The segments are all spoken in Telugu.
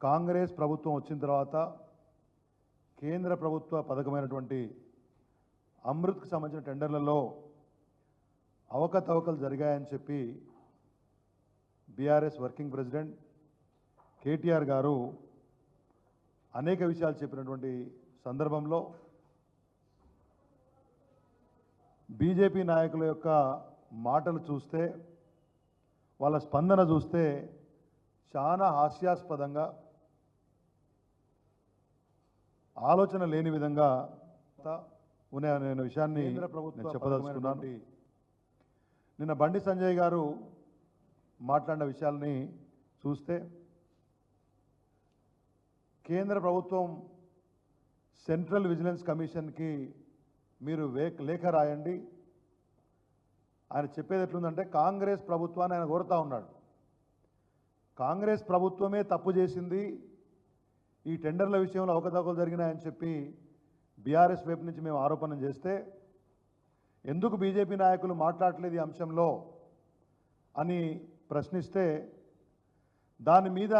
కాంగ్రెస్ ప్రభుత్వం వచ్చిన తర్వాత కేంద్ర ప్రభుత్వ పథకమైనటువంటి అమృత్కు సంబంధించిన టెండర్లలో అవకతవకలు జరిగాయని చెప్పి బీఆర్ఎస్ వర్కింగ్ ప్రెసిడెంట్ కేటీఆర్ గారు అనేక విషయాలు చెప్పినటువంటి సందర్భంలో బీజేపీ నాయకుల యొక్క మాటలు చూస్తే వాళ్ళ స్పందన చూస్తే చాలా హాస్యాస్పదంగా ఆలోచన లేని విధంగా నేను విషయాన్ని నేను చెప్పదలుచుకున్నాను. నిన్న బండి సంజయ్ గారు మాట్లాడిన విషయాల్ని చూస్తే కేంద్ర ప్రభుత్వం సెంట్రల్ విజిలెన్స్ కమిషన్కి మీరు లేఖ రాయండి. ఆయన చెప్పేది ఎట్లుందంటే కాంగ్రెస్ ప్రభుత్వాన్ని ఆయన కోరుతా ఉన్నాడు. కాంగ్రెస్ ప్రభుత్వమే తప్పు చేసింది. ఈ టెండర్ల విషయంలో అవకతవకలు జరిగినాయని చెప్పి బీఆర్ఎస్ వైపు నుంచి మేము ఆరోపణ చేస్తే ఎందుకు బీజేపీ నాయకులు మాట్లాడలేదు ఈ అంశంలో అని ప్రశ్నిస్తే దాని మీద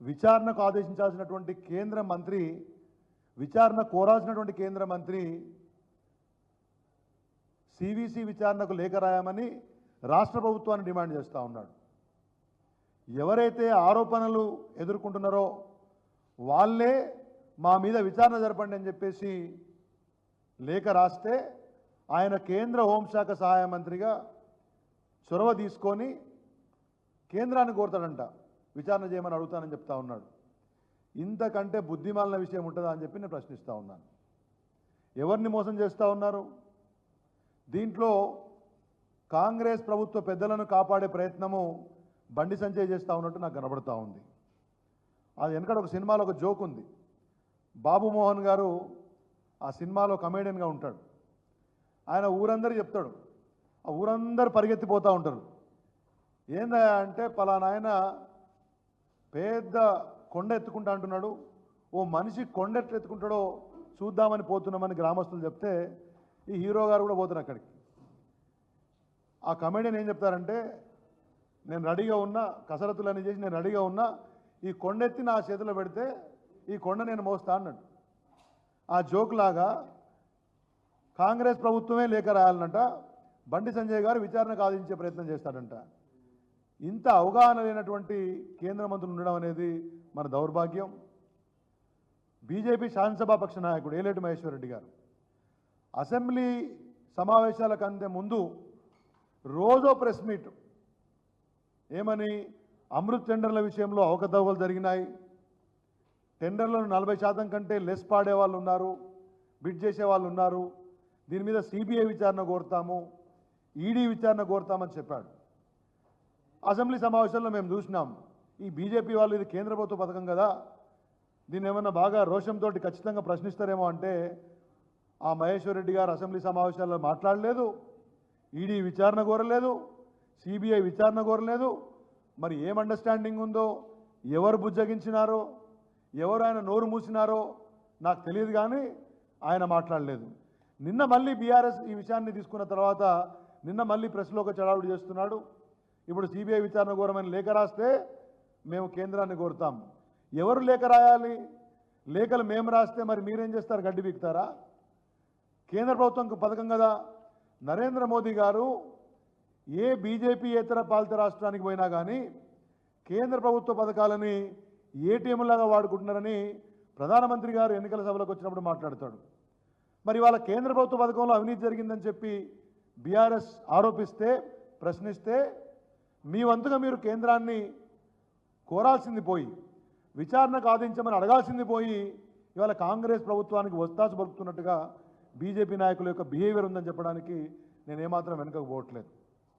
విచారణకు ఆదేశించాల్సినటువంటి కేంద్ర మంత్రి విచారణ కోరాల్సినటువంటి కేంద్ర మంత్రి సివిసి విచారణకు లేఖ రాయమని రాష్ట్ర ప్రభుత్వాన్ని డిమాండ్ చేస్తూ ఉన్నాడు. ఎవరైతే ఆరోపణలు ఎదుర్కొంటున్నారో వాళ్ళే మా మీద విచారణ జరపండి అని చెప్పేసి లేఖ రాస్తే ఆయన కేంద్ర హోంశాఖ సహాయ మంత్రిగా చొరవ తీసుకొని కేంద్రాన్ని కోరుతాడంట. విచారణ చేయమని అడుగుతానని చెప్తా ఉన్నాడు. ఇంతకంటే బుద్ధిమాలిన విషయం ఉంటుందా అని చెప్పి నేను ప్రశ్నిస్తూ ఉన్నాను. ఎవరిని మోసం చేస్తూ ఉన్నారు? దీంట్లో కాంగ్రెస్ ప్రభుత్వ పెద్దలను కాపాడే ప్రయత్నము బండి సంజయ్ చేస్తూ ఉన్నట్టు నాకు కనబడుతూ ఉంది. అది వెనకడ ఒక సినిమాలో ఒక జోక్ ఉంది. బాబు మోహన్ గారు ఆ సినిమాలో కమేడియన్గా ఉంటాడు. ఆయన ఊరందరూ చెప్తాడు. ఆ ఊరందరూ పరిగెత్తిపోతూ ఉంటారు. ఏందా అంటే పలానాయన పెద్ద కొండ ఎత్తుకుంటా అంటున్నాడు. ఓ మనిషి కొండ ఎట్లా ఎత్తుకుంటాడో చూద్దామని పోతున్నామని గ్రామస్తులు చెప్తే ఈ హీరో గారు కూడా పోతున్నారు అక్కడికి. ఆ కమెడియన్ ఏం చెప్తారంటే నేను రెడీగా ఉన్నా కసరత్తులన్నీ చేసి నేను రెడీగా ఉన్నా ఈ కొండెత్తి నా చేతిలో పెడితే ఈ కొండ నేను మోస్తా అన్నాడు. ఆ జోక్లాగా కాంగ్రెస్ ప్రభుత్వమే లేఖ రాయాలనంట. బండి సంజయ్ గారు విచారణకు ఆదించే ప్రయత్నం చేస్తాడంట. ఇంత అవగాహన లేనటువంటి కేంద్ర మంత్రులు ఉండడం అనేది మన దౌర్భాగ్యం. బీజేపీ శాసనసభాపక్ష నాయకుడు ఏలేటి మహేశ్వర్ రెడ్డి గారు. అసెంబ్లీ సమావేశాల కంటే ముందు రోజో ప్రెస్ మీట్. ఏమని? అమృత్ టెండర్ల విషయంలో అవకతవకలు జరిగినాయి. టెండర్లను నలభై శాతం కంటే లెస్ పాడే వాళ్ళు ఉన్నారు బిడ్ చేసే వాళ్ళు ఉన్నారు. దీని మీద సిబిఐ విచారణ కోరుతాము ఈడీ విచారణ కోరుతామని చెప్పాడు. అసెంబ్లీ సమావేశంలో మేము చూసినాం ఈ బీజేపీ వాళ్ళు ఇది కేంద్ర ప్రభుత్వ పథకం కదా దీన్ని ఏమన్నా బాగా రోషంతో ఖచ్చితంగా ప్రశ్నిస్తారేమో అంటే ఆ మహేశ్వర్ రెడ్డి గారు అసెంబ్లీ సమావేశాల్లో మాట్లాడలేదు ఈడీ విచారణ కోరలేదు సిబిఐ విచారణ కోరలేదు మరి ఏం అండర్స్టాండింగ్ ఉందో ఎవరు బుజ్జగించినారో ఎవరు ఆయన నోరు మూసినారో నాకు తెలియదు కానీ ఆయన మాట్లాడలేదు. నిన్న మళ్ళీ బీఆర్ఎస్ ఈ విషయాన్ని తీసుకున్న తర్వాత నిన్న మళ్ళీ ప్రెస్లో ఒక చడావుడి చేస్తున్నాడు. ఇప్పుడు సిబిఐ విచారణ కోరమని లేఖ రాస్తే మేము కేంద్రాన్ని కోరుతాం. ఎవరు లేఖ రాయాలి? లేఖలు మేము రాస్తే మరి మీరేం చేస్తారు? గడ్డి బీక్తారా కేంద్ర ప్రభుత్వం పథకం కదా. నరేంద్ర మోదీ గారు ఏ బీజేపీ ఇతర పాలిత రాష్ట్రానికి పోయినా కానీ కేంద్ర ప్రభుత్వ పథకాలని ఏటీఎంలాగా వాడుకుంటున్నారని ప్రధానమంత్రి గారు ఎన్నికల సభలకు వచ్చినప్పుడు మాట్లాడతాడు. మరి వాళ్ళ కేంద్ర ప్రభుత్వ పథకంలో అవినీతి జరిగిందని చెప్పి బీఆర్ఎస్ ఆరోపిస్తే ప్రశ్నిస్తే మీ వంతుగా మీరు కేంద్రాన్ని కోరాల్సింది పోయి విచారణకు ఆదించమని అడగాల్సింది పోయి ఇవాళ కాంగ్రెస్ ప్రభుత్వానికి వస్తాసు పలుకుతున్నట్టుగా బీజేపీ నాయకుల యొక్క బిహేవియర్ ఉందని చెప్పడానికి నేను ఏమాత్రం వెనుకకు పోవట్లేదు.